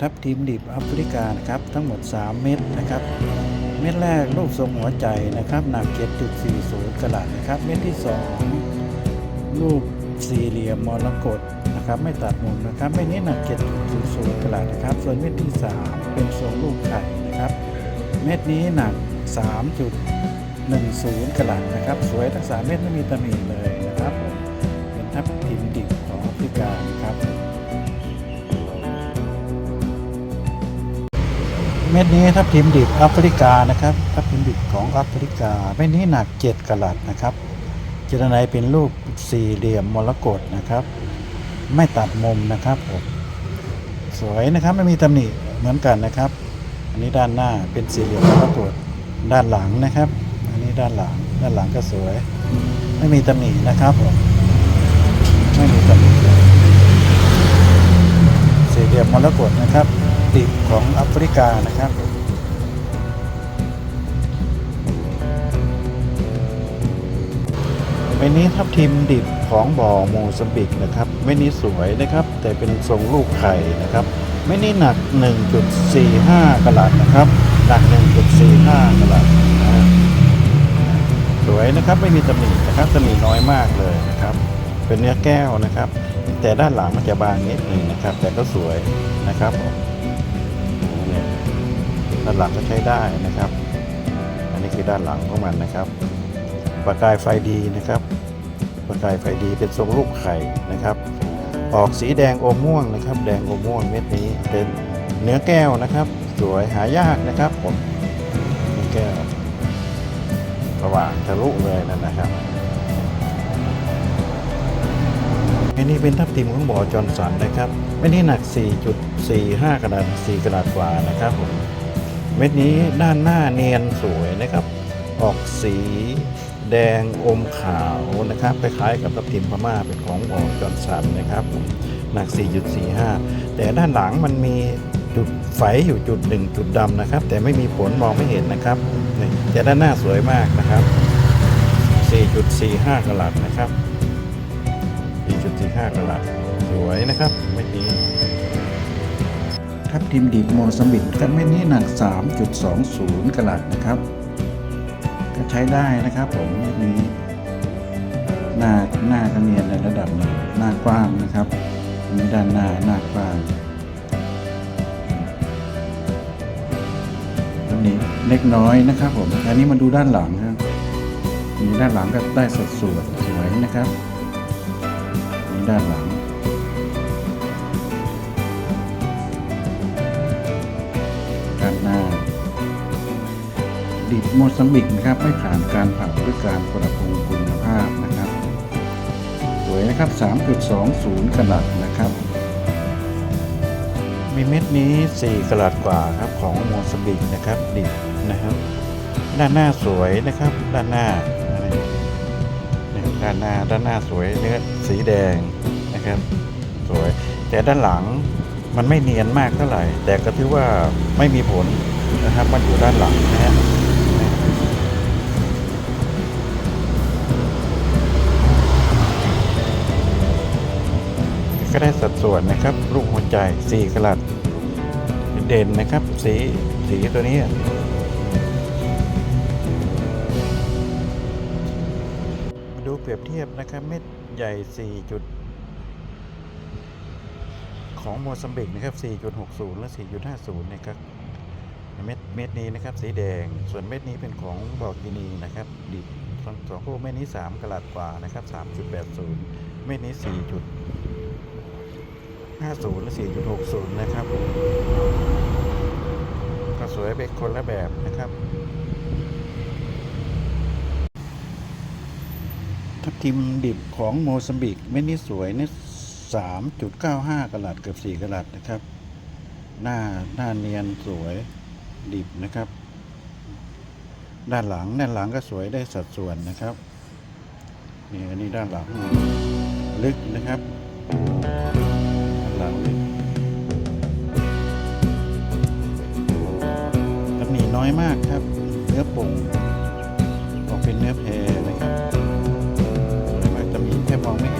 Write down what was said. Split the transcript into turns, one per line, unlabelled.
ทับทิมดิบแอฟริกานะครับทั้งหมด 3 เม็ดนะครับ เม็ดแรกรูปทรงหัวใจนะครับหนัก 7.40กะลัดนะครับ เม็ดที่ 2 รูปสี่เหลี่ยมมรกตนะครับไม่ตัดมุมนะครับเม็ดนี้หนัก 7.00กะลัดนะครับ ส่วนเม็ดที่ 3 เป็นทรงลูกไข่นะครับ เม็ดนี้หนัก 3.10กะลัดนะครับ สวยทั้งสามเม็ดไม่มีตำหนิเลย เม็ดนี้ทับทิมดิบแอฟริกานะครับทับทิมดิบของแอฟริกาเม็ดนี้หนัก 7กะลัดนะครับเจตนายเป็นรูปสี่เหลี่ยมมรกตนะครับ ไม่ตัดมุมนะครับผมสวยนะครับไม่มีตำหนิเหมือนกันนะครับ อันนี้ด้านหน้าเป็นสี่เหลี่ยมมรกตด้านหลังนะครับ อันนี้ด้านหลังด้านหลังก็สวย ไม่มีตำหนินะครับผมไม่มีตำหนิสี่เหลี่ยมมรกตนะครับ ดิบของแอฟริกานะครับเมนี้ทับทิมดิบของบ่อโมซัมบิกนะครับเมนี้สวยนะครับ แต่เป็นทรงลูกไข่นะครับเมนี้หนัก 1.45กะลัดนะครับ หนัก 1.45กะลัดนะสวยนะครับไม่มีตำหนินะครับตำหนิน้อยมากเลยนะครับ เป็นเนื้อแก้วนะครับ แต่ด้านหลังมันจะบางนิดหนึงนะครับ แต่ก็สวยนะครับ ด้านหลังก็ใช้ได้นะครับ อันนี้คือด้านหลังของมันนะครับ ประกายไฟดีนะครับ ประกายไฟดีเป็นทรงลูกไข่นะครับ ออกสีแดงอมม่วงนะครับ แดงอมม่วงเม็ดนี้เป็นเนื้อแก้วนะครับ สวยหายากนะครับผมเนื้อแก้วสว่างทะลุเลยนั่นนะครับอันนี้เป็นทับทิมของบ่อจอนสันนะครับเม็ดนี้หนัก 4.45 กระดาษ4กระดาษกว่านะครับผม เม็ดนี้ด้านหน้าเนียนสวยนะครับ ออกสีแดงอมขาวนะครับคล้ายๆกับทับทิมพม่าเป็นของบ่อจอนสันนะครับ หนัก 4.45 แต่ด้านหลังมันมีจุดไฝอยู่จุดหนึ่งจุดดำนะครับ แต่ไม่มีผลมองไม่เห็นนะครับนี่แต่ด้านหน้าสวยมากนะครับ 4.45กรัตนะครับ 4.45กรัตสวยนะครับเม็ดนี้ ทับทิมดิบโมซัมบิกครับเม็ดนี้หนัก 3.20 กรัตนะครับ ก็ใช้ได้นะครับผมเม็ดนี้ หน้าหน้าก็เนียนในระดับหนึ่งหน้ากว้างนะครับอันนี้ด้านหน้าหน้ากว้างอันนี้เล็กน้อยนะครับผมอันนี้มาดูด้านหลังครับมีด้านหลังก็ได้สัดส่วนสวยนะครับมีด้านหลัง นหน้าดิบโมซัมบิกนะครับไม่ผ่านการเผาด้วยการปรับปรุงคุณภาพนะครับ สวยนะครับ 3.20กะลัดนะครับ มีเม็ดนี้ 4 กลัดกว่าครับของโมซัมบิกนะครับดิบนะครับ ด้านหน้าสวยนะครับ ด้านหน้านี่ด้านหน้าด้านหน้าสวยเนื้อสีแดงนะครับ สวยแต่ด้านหลัง มันไม่เนียนมากเท่าไหร่ แต่ก็ถือว่าไม่มีผลนะครับ มันอยู่ด้านหลังนะฮะก็ได้สัดส่วนนะครับรูปหัวใจ 4กลัดเด่นนะครับ สีสีตัวนี้มาดูเปรียบเทียบนะครับ เม็ดใหญ่4จุด ของโมซัมบิกนะครับ 4.60 และ 4.50 นะครับ เม็ดเม็ดนี้นะครับ สีแดง ส่วนเม็ดนี้เป็นของบอกกินีนะครับ ดิบสองสองคู่เม็ดนี้ 3กะลัดกว่านะครับ 3.80 เม็ดนี้ 4.50 และ 4.60 นะครับ ก็สวยไปคนละแบบนะครับทับทิมดิบของโมซัมบิกเม็ดนี้สวยเนี่ย 3.95กระลัดเกือบ4กระลัดนะครับ หน้าหน้าเนียนสวยดิบนะครับ ด้านหลังด้านหลังก็สวยได้สัดส่วนนะครับนี่อันนี้ด้านหลังลึกนะครับด้านหลังลึกตำหนิน้อยมากครับ เนื้อป่งออกเป็นเนื้อแพนะครับน้อยมากตำหนิแคบมองไม่เห็น